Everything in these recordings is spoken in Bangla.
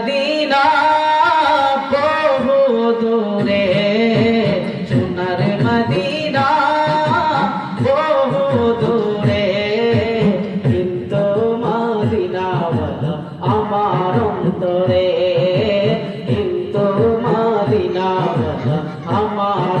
মদিনা বহু দূরে সোনার মদিনা বহু দূরে। কিন্তু মদিনা আমার অন্তরে আমার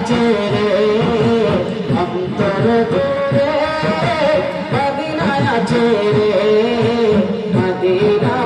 বাজে রে অন্তর দূরে মদিনা আছে রে? মদিনা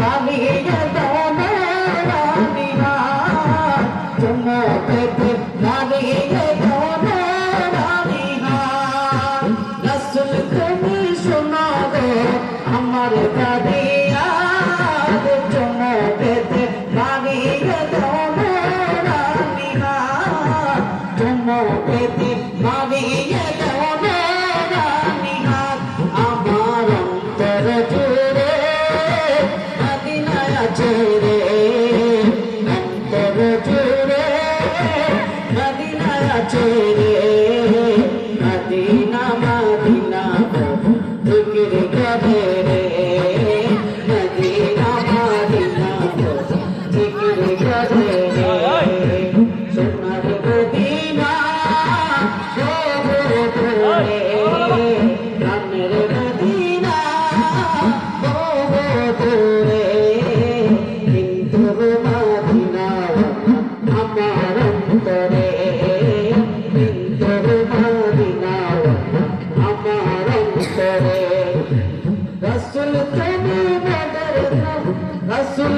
காவிகள் কাছে रसूल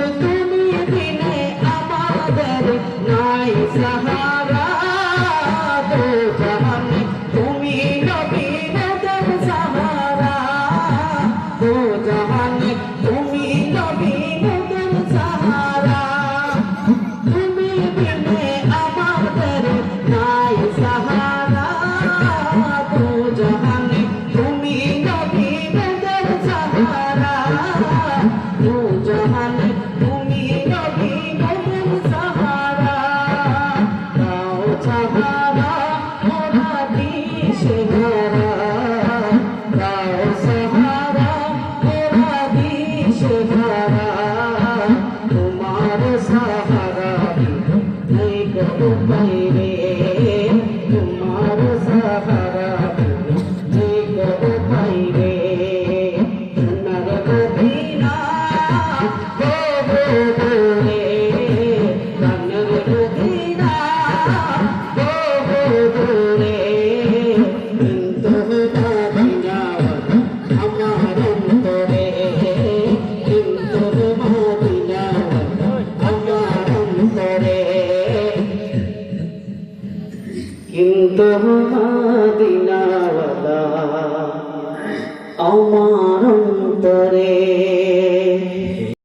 তোমার সাহা কিন্তু মদিনাওয়ালা আমার অন্তরে